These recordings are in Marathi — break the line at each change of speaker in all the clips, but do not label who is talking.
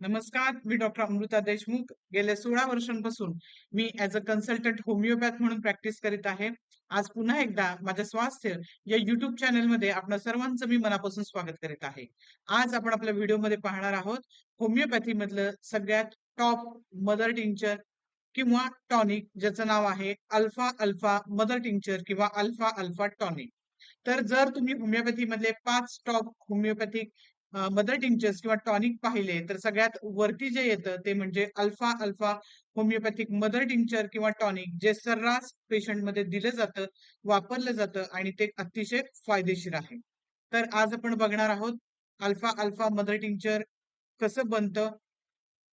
नमस्कार मी डॉक्टर अमृता देशमुख. गेल्या सोळा वर्षांपासून मी ऍज अ कन्सल्टंट होमिओपॅथ म्हणून प्रॅक्टिस करीत आहे. आज पुन्हा एकदा माझ्या स्वास्थ्य या युट्यूब चॅनलमध्ये आपण सर्वांचं मी मनापासून स्वागत करीत आहे. आज आपण आपल्या व्हिडिओमध्ये पाहणार आहोत होमिओपॅथी मधलं सगळ्यात टॉप मदर टिंचर किंवा टॉनिक ज्याचं नाव आहे अल्फा अल्फा मदर टिंचर किंवा अल्फा अल्फा टॉनिक तर जर तुम्ही होमिओपॅथी मधले पाच टॉप होमिओपॅथिक मदर टिंचर्स किंवा टॉनिक पाहिले तर सगळ्यात वरती जे येतं ते म्हणजे alpha alpha homeopathic mother tincture किंवा टॉनिक जे सर्रास पेशंटमध्ये दिलं जातं वापरलं जातं आणि ते अतिशय फायदेशीर आहे. तर आज आपण बघणार आहोत अल्फा अल्फा मदर टिंचर कसं बनतं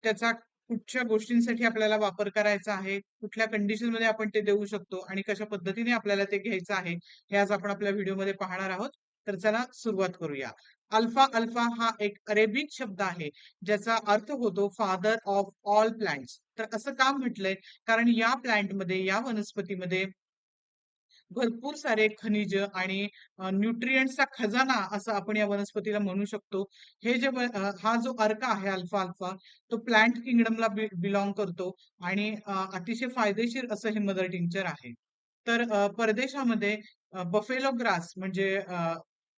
त्याचा कुठच्या गोष्टींसाठी आपल्याला वापर करायचा आहे कुठल्या कंडिशनमध्ये आपण ते देऊ शकतो आणि कशा पद्धतीने आपल्याला ते घ्यायचं आहे हे आज आपण आपल्या व्हिडिओमध्ये पाहणार आहोत. तर चला सुरुवात करूया. अल्फा अल्फा हा एक अरेबिक शब्द आहे ज्याचा अर्थ होतो फादर ऑफ ऑल प्लांट्स तर असं का म्हटलंय? कारण या प्लांटमध्ये या वनस्पतीमध्ये भरपूर सारे खनिज आणि न्यूट्रियंटचा खजाना असं आपण या वनस्पतीला म्हणू शकतो. हे जे हा जो अर्क आहे अल्फा अल्फा तो प्लांट किंगडमला बिलॉंग करतो आणि अतिशय फायदेशीर असं हे मदर टिंचर आहे. तर परदेशामध्ये बफेलो ग्रास म्हणजे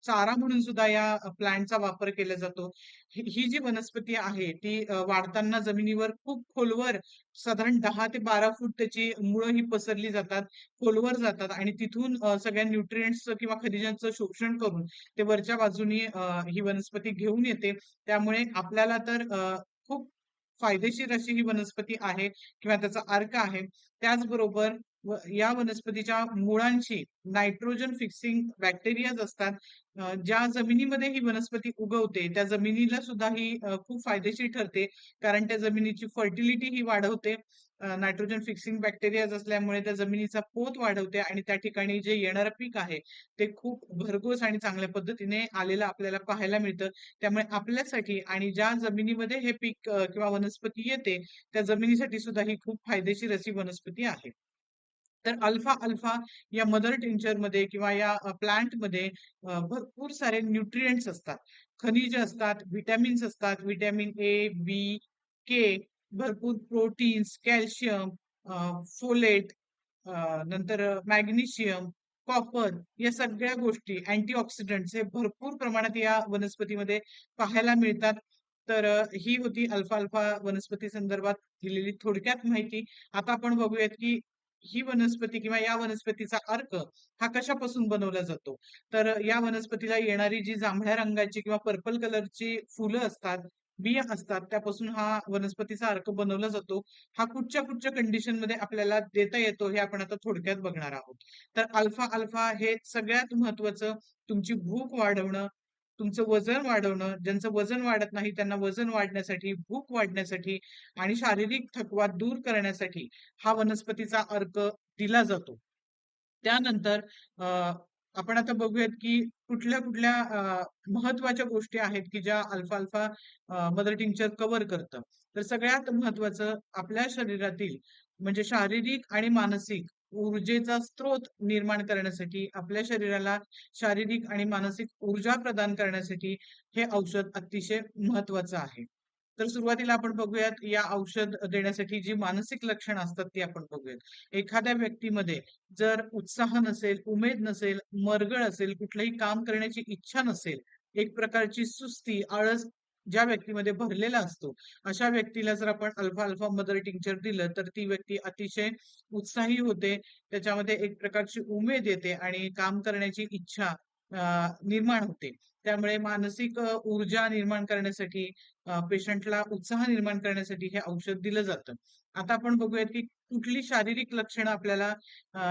चारा म्हणून सुद्धा या प्लांटचा वापर केला जातो. ही जी वनस्पती आहे ती वाढताना जमिनीवर खूप खोलवर साधारण दहा ते बारा फूट त्याची मुळं ही पसरली जातात खोलवर जातात आणि तिथून सगळ्या न्यूट्रिएंट्स किंवा खनिजांचं शोषण करून ते वरच्या बाजूनी ही वनस्पती घेऊन येते. त्यामुळे आपल्याला तर खूप फायदेशीर अशी ही वनस्पती आहे किंवा त्याचा अर्क आहे. त्याचबरोबर या वनस्पतीच्या मुळांशी नायट्रोजन फिक्सिंग बॅक्टेरियाज असतात. ज्या जमिनीमध्ये ही वनस्पती उगवते त्या जमिनीला सुद्धा ही खूप फायदेशीर ठरते. कारण त्या जमिनीची फर्टिलिटी ही वाढवते. नायट्रोजन फिक्सिंग बॅक्टेरिया असल्यामुळे त्या जमिनीचा पोत वाढवते आणि त्या ठिकाणी जे येणारं पीक आहे ते खूप भरघोस आणि चांगल्या पद्धतीने आलेलं आपल्याला पाहायला मिळतं. त्यामुळे आपल्यासाठी आणि ज्या जमिनीमध्ये हे पीक किंवा वनस्पती येते त्या जमिनीसाठी सुद्धा ही खूप फायदेशीर अशी वनस्पती आहे. तर अल्फा अल्फा या मदर टिंचरमध्ये किंवा या प्लांटमध्ये भरपूर सारे न्यूट्रिएंट्स असतात. खनिज असतात व्हिटॅमिन्स असतात व्हिटॅमिन ए बी के भरपूर प्रोटीन्स कॅल्शियम फोलेट नंतर मॅग्नेशियम कॉपर या सगळ्या गोष्टी अँटीऑक्सिडंट्स हे भरपूर प्रमाणात या वनस्पतीमध्ये पाहायला मिळतात. तर ही होती अल्फा अल्फा वनस्पती संदर्भात दिलेली थोडक्यात माहिती. आता आपण बघूयात की ही वनस्पती किंवा या वनस्पतीचा अर्क हा कशापासून बनवला जातो? तर या वनस्पतीला येणारी जी जांभळ्या रंगाची किंवा पर्पल कलरची फुलं असतात बिया असतात त्यापासून हा वनस्पतीचा अर्क बनवला जातो. हा कुठच्या कुठच्या कंडिशनमध्ये आपल्याला देता येतो हे आपण आता थोडक्यात बघणार आहोत. तर अल्फा अल्फा हे सगळ्यात महत्वाचं तुमची भूक वाढवणं तुमचं वजन वाढवणं ज्यांचं वजन वाढत नाही त्यांना वजन वाढण्यासाठी भूक वाढण्यासाठी आणि शारीरिक थकवा दूर करण्यासाठी हा वनस्पतीचा अर्क दिला जातो. त्यानंतर आपण आता बघूयात की कुठल्या कुठल्या महत्त्वाच्या गोष्टी आहेत की ज्या alpha alpha mother tincture cover करतं. तर सगळ्यात महत्वाचं आपल्या शरीरातील म्हणजे शारीरिक आणि मानसिक ऊर्जेचा स्रोत निर्माण करण्यासाठी आपल्या शरीराला शारीरिक आणि मानसिक ऊर्जा प्रदान करण्यासाठी हे औषध अतिशय महत्वाचं आहे. तर सुरुवातीला आपण बघूयात या औषध देण्यासाठी जी मानसिक लक्षणं असतात ती आपण बघूयात. एखाद्या व्यक्तीमध्ये जर उत्साह नसेल उमेद नसेल मरगळ असेल कुठलंही काम करण्याची इच्छा नसेल एक प्रकारची सुस्ती आळस ज्या व्यक्तीमध्ये भरलेला असतो अशा व्यक्तीला जर आपण अल्फा अल्फा मदर टिंचर दिलं तर ती व्यक्ती अतिशय उत्साही होते. त्याच्यामध्ये एक प्रकारची उमेद येते आणि काम करण्याची इच्छा निर्माण होते. त्यामुळे मानसिक ऊर्जा निर्माण करण्यासाठी पेशंटला उत्साह निर्माण करण्यासाठी हे औषध दिलं जातं. आता आपण बघूयात की कुठली शारीरिक लक्षणं आपल्याला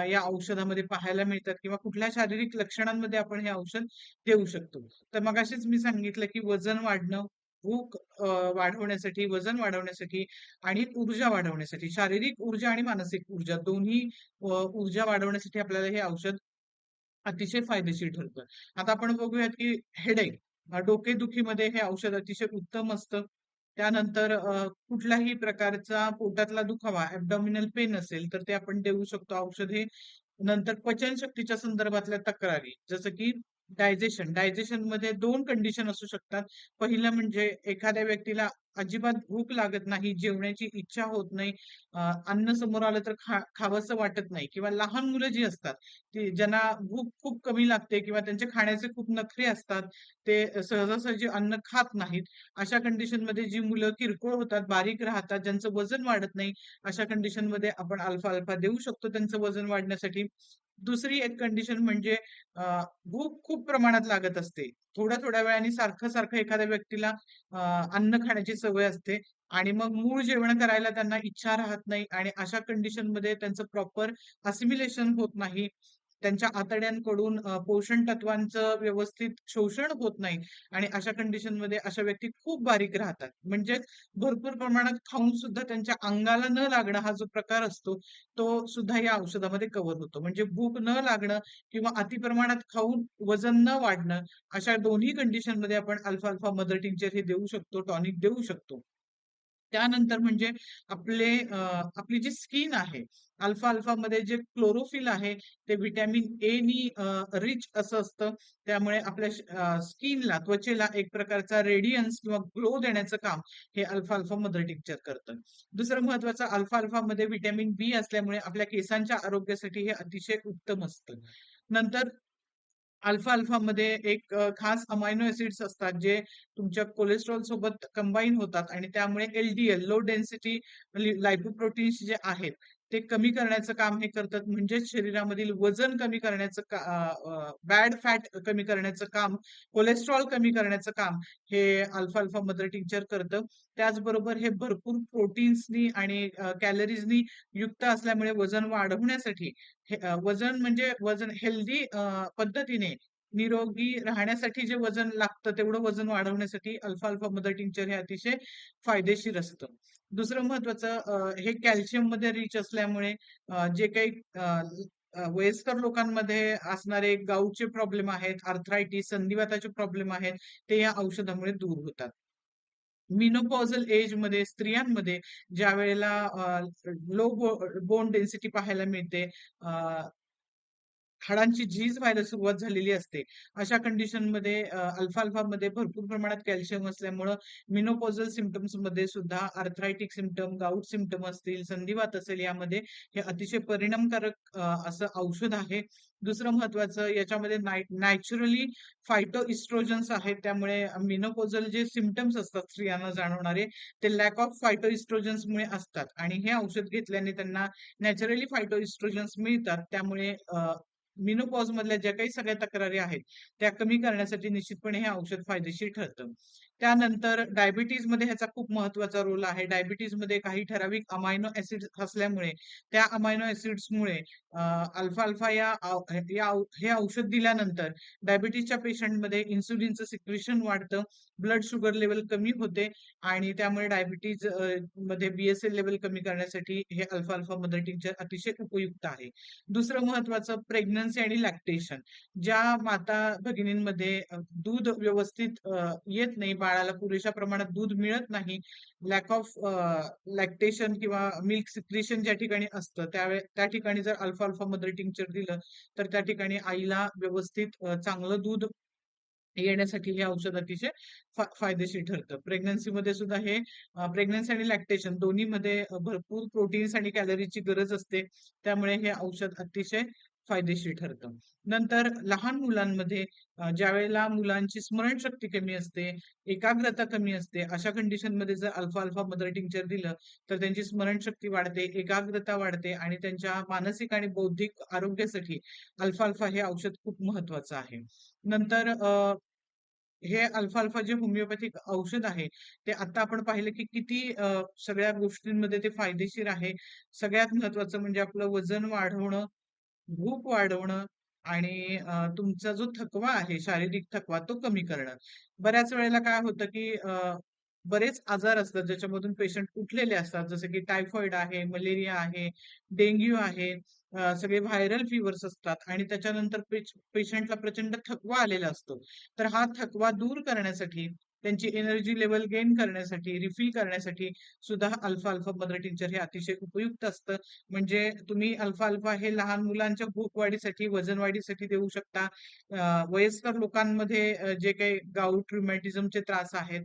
या औषधामध्ये पाहायला मिळतात किंवा कुठल्या शारीरिक लक्षणांमध्ये आपण हे औषध देऊ शकतो? तर मग मी सांगितलं की वजन वाढणं भूक वाढवण्यासाठी वजन वाढवण्यासाठी आणि ऊर्जा वाढवण्यासाठी शारीरिक ऊर्जा आणि मानसिक ऊर्जा दोन्ही ऊर्जा वाढवण्यासाठी आपल्याला हे औषध अतिशय फायदेशीर ठरतं. आता आपण बघूयात की हेडेक डोकेदुखीमध्ये हे औषध अतिशय उत्तम असतं. त्यानंतर कुठल्याही प्रकारचा पोटातला दुखावा ऍबडॉमिनल पेन असेल तर ते आपण देऊ शकतो औषध हे नंतर पचनशक्तीच्या संदर्भातल्या तक्रारी. जसं की डायजेशन डायजेशनमध्ये दोन कंडिशन असू शकतात. पहिलं म्हणजे एखाद्या व्यक्तीला अजिबात भूक लागत नाही, जेवण्याची इच्छा होत नाही, अन्न समोर आलं तर खा खावंसं वाटत नाही किंवा लहान मुलं जी असतात, ती ज्यांना भूक खूप कमी लागते किंवा त्यांचे खाण्याचे खूप नखरे असतात, ते सहजासहजी अन्न खात नाहीत. अशा कंडिशनमध्ये जी मुलं किरकोळ होतात, बारीक राहतात, ज्यांचं वजन वाढत नाही, अशा कंडिशनमध्ये आपण अल्फा-अल्फा देऊ शकतो त्यांचं वजन वाढण्यासाठी. दुसरी एक कंडिशन म्हणजे भूक खूप प्रमाणात लागत असते. थोड्या-थोड्या वेळाने सारखं-सारखं एखाद्या व्यक्तीला अन्न खाण्याची सवय असते आणि मग मूळ जेवण करायला त्यांना इच्छा राहत नाही आणि अशा कंडिशनमध्ये त्यांचं प्रॉपर असिमिलेशन होत नाही. त्यांच्या आतड्यांकडून पोषण तत्वांचं व्यवस्थित शोषण होत नाही आणि अशा कंडिशनमध्ये अशा व्यक्ती खूप बारीक राहतात. म्हणजे भरपूर प्रमाणात खाऊन सुद्धा त्यांच्या अंगाला न लागणं हा जो प्रकार असतो, तो सुद्धा या औषधामध्ये कव्हर होतो. म्हणजे भूक न लागणं किंवा अतिप्रमाणात खाऊन वजन न वाढणं, अशा दोन्ही कंडिशनमध्ये आपण अल्फा-अल्फा मदर टिंचर हे देऊ शकतो, टॉनिक देऊ शकतो. त्यानंतर म्हणजे आपले आपली जी स्किन आहे, अल्फा अल्फा मध्ये जे क्लोरोफिल आहे, ते व्हिटॅमिन ए नी रिच असं असतं. त्यामुळे आपल्या स्किनला, त्वचेला एक प्रकारचा रेडियन्स किंवा ग्लो देण्याचं काम हे अल्फा-अल्फा मदर टिक्चर करतं. दुसरं महत्वाचं अल्फा अल्फा मध्ये व्हिटॅमिन बी असल्यामुळे आपल्या केसांच्या आरोग्यासाठी हे अतिशय उत्तम असतं. नंतर अल्फा-अल्फामध्ये एक खास अमायनो ऍसिड्स असतात, जे तुमच्या कोलेस्ट्रॉल सोबत कंबाईन होतात आणि त्यामुळे एल-डी-एल लो डेन्सिटी लायपोप्रोटीन्स जे आहेत, ते कमी करण्याचं काम हे करतात. म्हणजेच शरीरामधील वजन कमी करण्याचं बॅड फॅट कमी करण्याचं काम, कोलेस्ट्रॉल कमी करण्याचं काम हे अल्फा-अल्फा मदर टिंचर करतं. त्याचबरोबर हे भरपूर प्रोटीन्सनी आणि कॅलरीजनी युक्त असल्यामुळे वजन वाढवण्यासाठी वजन म्हणजे वजन हेल्दी पद्धतीने निरोगी राहण्यासाठी जे वजन लागतं, तेवढं वजन वाढवण्यासाठी अल्फा-अल्फा मदर टिंचर हे अतिशय फायदेशीर असतं. दुसरं महत्वाचं हे कॅल्शियममध्ये रिच असल्यामुळे जे काही वयस्कर लोकांमध्ये असणारे गाऊटचे प्रॉब्लेम आहेत, आर्थरायटिस, संधिवाताचे प्रॉब्लेम आहेत, ते या औषधामुळे दूर होतात. मेनोपॉजल एजमध्ये स्त्रियांमध्ये ज्या वेळेला लो बो बोन डेन्सिटी पाहायला मिळते, हाडांची झीज व्हायला सुरुवात झालेली असते. अशा कंडिशनमध्ये अल्फा-अल्फामध्ये भरपूर प्रमाणात कॅल्शियम असल्यामुळं मेनोपॉजल सिम्प्टम्समध्ये सुद्धा आर्थरायटिक सिमटम गाऊट सिमटम असतील, संधिवात असेल यामध्ये हे अतिशय परिणामकारक असं औषध आहे. दुसरं महत्वाचं याच्यामध्ये नॅचरली फायटो फायटोइस्ट्रोजन्स आहेत. त्यामुळे मेनोपॉजल जे सिमटम्स असतात स्त्रियांना जाणवणारे, ते लॅक ऑफ फायटोइस्ट्रोजन्समुळे असतात आणि हे औषध घेतल्याने त्यांना नॅचरली फायटोइस्ट्रोजन्स मिळतात. त्यामुळे मिनोपॉज मधल्या ज्या काही सगळ्या तक्रारी आहेत, त्या कमी करण्यासाठी निश्चितपणे हे औषध फायदेशीर ठरतं. त्यानंतर डायबिटीजमध्ये ह्याचा खूप महत्त्वाचा रोल आहे. डायबिटीजमध्ये काही ठराविक अमायनो ऍसिड असल्यामुळे, त्या अमायनो ऍसिड्समुळे अल्फा-अल्फा या हे औषध दिल्यानंतर डायबिटीजच्या पेशंटमध्ये इन्सुलिनचं सिक्रेशन वाढतं, ब्लड शुगर लेवल कमी होते आणि त्यामुळे डायबिटीजमध्ये बी-एस-एल कमी करण्यासाठी हे अल्फा-अल्फा मदर टिंक्चर अतिशय उपयुक्त आहे. दुसरं महत्वाचं प्रेग्नन्सी आणि लॅक्टेशन. ज्या माता भगिनींमध्ये दूध व्यवस्थित येत नाही, बाळाला पुरेशा प्रमाणात दूध मिळत नाही, लॅक ऑफ लॅक्टेशन किंवा मिल्क सिक्रेशन ज्या ठिकाणी असतं, त्यावेळे त्या ठिकाणी जर अल्फा-अल्फा मदर टिंक्चर दिलं, तर त्या ठिकाणी आईला व्यवस्थित चांगलं दूध येण्यासाठी हे औषध अतिशय फायदेशीर ठरतं. प्रेग्नन्सीमध्ये सुद्धा हे प्रेग्नन्सी आणि लॅक्टेशन दोन्हीमध्ये भरपूर प्रोटीन्स आणि कॅलरीची गरज असते. त्यामुळे हे औषध अतिशय फायदेशीर ठरतं. नंतर लहान मुलांमध्ये ज्या वेळेला मुलांची स्मरणशक्ती कमी असते, एकाग्रता कमी असते, अशा कंडिशनमध्ये जर अल्फा-अल्फा मदर टिंचर दिलं, तर त्यांची स्मरणशक्ती वाढते, एकाग्रता वाढते आणि त्यांच्या मानसिक आणि बौद्धिक आरोग्यासाठी अल्फा-अल्फा हे औषध खूप महत्वाचं आहे. नंतर अं हे अल्फा-अल्फा जे होमिओपॅथिक औषध आहे, ते आता आपण पाहिलं की किती सगळ्या गोष्टींमध्ये ते फायदेशीर आहे. सगळ्यात महत्त्वाचं म्हणजे आपलं वजन वाढवणं, भूक वाढवणं आणि तुमचा जो थकवा आहे, शारीरिक थकवा तो कमी करणं. बऱ्याच वेळेला काय होतं की बरेच आजार असतात ज्याच्यामधून पेशंट उठलेले असतात. जसं की टायफॉइड आहे, मलेरिया आहे, डेंग्यू आहे, सगळे व्हायरल फीवर्स असतात आणि त्याच्यानंतर पेशंटला प्रचंड थकवा आलेला असतो. तर हा थकवा दूर करण्यासाठी त्यांची एनर्जी लेवल गेन करण्यासाठी रिफिल करण्यासाठी सुद्धा अल्फा अल्फा मदर टिंचर हे अतिशय उपयुक्त असतं. म्हणजे तुम्ही अल्फा अल्फा हे लहान मुलांच्या भूक वाढीसाठी वजन वाढीसाठी देऊ शकता. वयस्कर लोकांमध्ये जे काही गाऊट रुमॅटिझमचे त्रास आहेत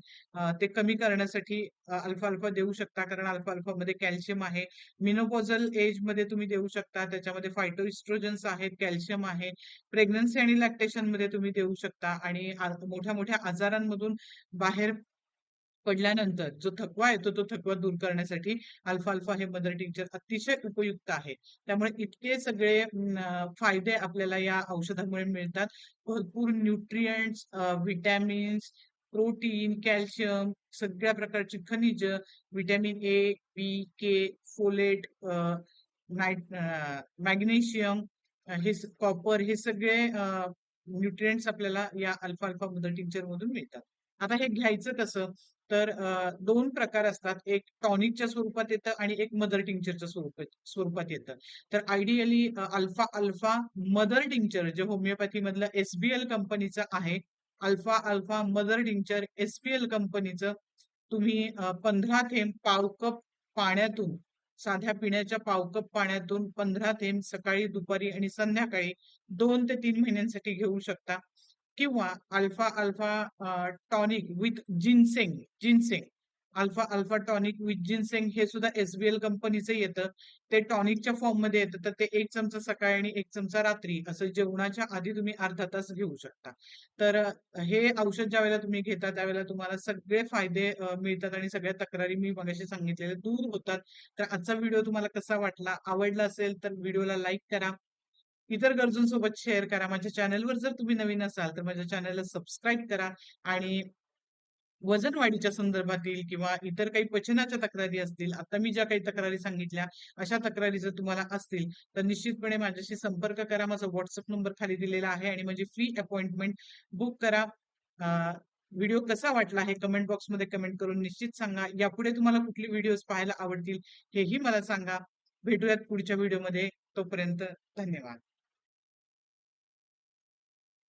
ते कमी करण्यासाठी अल्फा अल्फा देऊ शकता. कारण अल्फा अल्फा मध्ये कॅल्शियम आहे. मिनोपोजल एजमध्ये तुम्ही देऊ शकता. त्याच्यामध्ये फायटो इस्ट्रोजन्स आहेत कॅल्शियम आहे. प्रेग्नन्सी आणि लॅक्टेशनमध्ये तुम्ही देऊ शकता. आणि मोठ्या मोठ्या आजारांमधून बाहेर पडल्यानंतर जो थकवा येतो तो थकवा दूर करण्यासाठी अल्फा अल्फा हे मदर टिंचर अतिशय उपयुक्त आहे. त्यामुळे इतके सगळे फायदे आपल्याला या औषधामुळे मिळतात. भरपूर न्यूट्रियंट्स विटॅमिन्स प्रोटीन कॅल्शियम सगळ्या प्रकारची खनिज vitamin A B K folate night magnesium हे कॉपर हे सगळे न्यूट्रिएंट्स आपल्याला या अल्फा अल्फा मदर टिंचर मधून मिळतात. आता हे घ्यायचं कसं? तर दोन प्रकार असतात. एक टॉनिकच्या स्वरूपात येतं आणि एक मदर टिंचरच्या स्वरूपात स्वरूपात येतं. तर ideally alpha alpha mother tincture जे होमिओपॅथी मधलं एसबीएल कंपनीचं आहे alpha alpha mother tincture SPL कंपनीचं तुम्ही पंधरा थेंब पाव कप पाण्यातून साध्या पिण्याच्या पावकप पाण्यातून पंधरा थेंब सकाळी दुपारी आणि संध्याकाळी दोन ते तीन महिन्यांसाठी घेऊ शकता. किंवा alpha alpha tonic with ginseng ginseng. Alpha alpha tonic with ginseng हे सुद्धा एसबीएल कंपनीचं येतं. ते टॉनिकच्या फॉर्ममध्ये येतं. तर ते एक चमचा सकाळी आणि एक चमचा रात्री असं जेवणाच्या आधी तुम्ही अर्धा तास घेऊ शकता. तर हे औषध ज्या वेळेला तुम्ही घेता त्यावेळेला तुम्हाला सगळे फायदे मिळतात आणि सगळ्या तक्रारी मी मगाशी सांगितलेल्या दूर होतात. तर आजचा व्हिडिओ तुम्हाला कसा वाटला आवडला असेल तर व्हिडिओला लाईक करा. इतर गरजूंसोबत शेअर करा. माझ्या चॅनलवर जर तुम्ही नवीन असाल तर माझ्या चॅनलला सबस्क्राईब करा आणि वजन वाढीच्या संदर्भातील किंवा इतर काही पचनाच्या तक्रारी असतील आता मी ज्या काही तक्रारी सांगितल्या अशा तक्रारी जर तुम्हाला असतील तर निश्चितपणे माझ्याशी संपर्क करा. माझा व्हॉट्सअप नंबर खाली दिलेला आहे आणि माझी फ्री अपॉइंटमेंट बुक करा. व्हिडिओ कसा वाटला हे कमेंट बॉक्समध्ये कमेंट करून निश्चित सांगा. यापुढे तुम्हाला कुठली व्हिडिओज पाहायला आवडतील हेही मला सांगा. भेटूयात पुढच्या व्हिडिओमध्ये तोपर्यंत धन्यवाद.